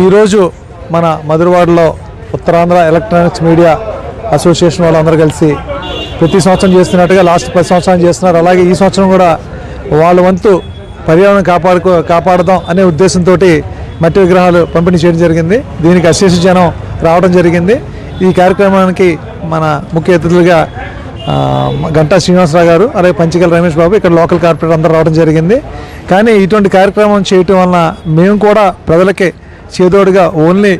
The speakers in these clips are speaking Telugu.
ఈరోజు మన మధురవాడలో ఉత్తరాంధ్ర ఎలక్ట్రానిక్స్ మీడియా అసోసియేషన్ వాళ్ళందరూ కలిసి ప్రతి సంవత్సరం చేస్తున్నట్టుగా లాస్ట్ పది సంవత్సరాలు చేస్తున్నారు. అలాగే ఈ సంవత్సరం కూడా వాళ్ళ వంతు పర్యావరణం కాపాడుకో కాపాడదాం అనే ఉద్దేశంతో మట్టి విగ్రహాలు పంపిణీ చేయడం జరిగింది. దీనికి అశేష జనం రావడం జరిగింది. ఈ కార్యక్రమానికి మన ముఖ్య అతిథులుగా గంటా శ్రీనివాసరావు గారు అలాగే పంచకల్ రమేష్ బాబు ఇక్కడ లోకల్ కార్పొరేటర్ అందరూ రావడం జరిగింది. కానీ ఇటువంటి కార్యక్రమం చేయటం వలన మేము కూడా ప్రజలకి చేదోడుగా ఓన్లీ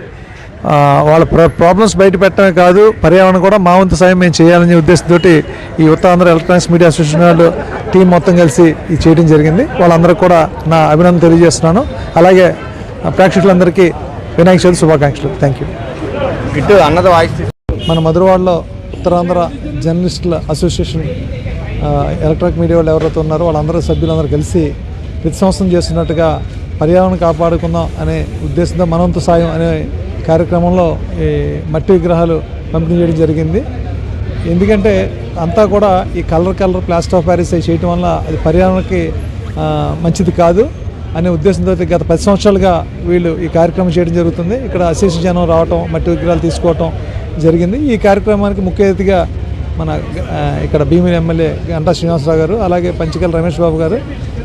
వాళ్ళ ప్ర ప్రాబ్లమ్స్ బయట పెట్టడమే కాదు పర్యావరణం కూడా మా వంతు సాయం మేము చేయాలనే ఉద్దేశంతో ఈ ఉత్తరాంధ్ర ఎలక్ట్రానిక్స్ మీడియా అసోసియేషన్ వాళ్ళు టీం మొత్తం కలిసి ఇది చేయడం జరిగింది. వాళ్ళందరికీ కూడా నా అభినందన తెలియజేస్తున్నాను. అలాగే ప్రేక్షకులందరికీ వినాయక చవితి శుభాకాంక్షలు. థ్యాంక్ యూ ఇటు అన్నది వాయిస్ మన మధురవాడలో ఉత్తరాంధ్ర జర్నలిస్టుల అసోసియేషన్ ఎలక్ట్రానిక్ మీడియా వాళ్ళు ఎవరైతే ఉన్నారో వాళ్ళందరూ సభ్యులందరూ కలిసి ప్రతి సంవత్సరం చేస్తున్నట్టుగా పర్యావరణం కాపాడుకుందాం అనే ఉద్దేశంతో మనంత సాయం అనే కార్యక్రమంలో ఈ మట్టి విగ్రహాలు పంపిణీ చేయడం జరిగింది. ఎందుకంటే అంతా కూడా ఈ colour colour plaster of Paris చేయటం వల్ల అది పర్యావరణకి మంచిది కాదు అనే ఉద్దేశంతో గత పది సంవత్సరాలుగా వీళ్ళు ఈ కార్యక్రమం చేయడం జరుగుతుంది. ఇక్కడ అశేష జనం రావటం మట్టి విగ్రహాలు తీసుకోవటం జరిగింది. ఈ కార్యక్రమానికి ముఖ్య అతిథిగా మన ఇక్కడ భీమిలి ఎమ్మెల్యే గంటా శ్రీనివాసరావు గారు అలాగే పంచకల్ రమేష్ బాబు గారు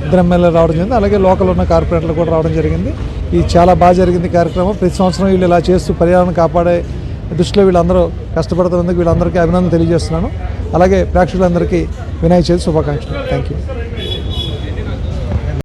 ఇద్దరు ఎమ్మెల్యేలు రావడం జరిగింది. అలాగే లోకల్ ఉన్న కార్పొరేటర్లు కూడా రావడం జరిగింది. ఇది చాలా బాగా జరిగింది కార్యక్రమం. ప్రతి సంవత్సరం వీళ్ళు ఇలా చేస్తూ పర్యావరణం కాపాడే దృష్టిలో వీళ్ళందరూ కష్టపడుతున్నందుకు వీళ్ళందరికీ అభినందన తెలియజేస్తున్నాను. అలాగే ప్రేక్షకులందరికీ వినాయక చవితి శుభాకాంక్షలు. Thank you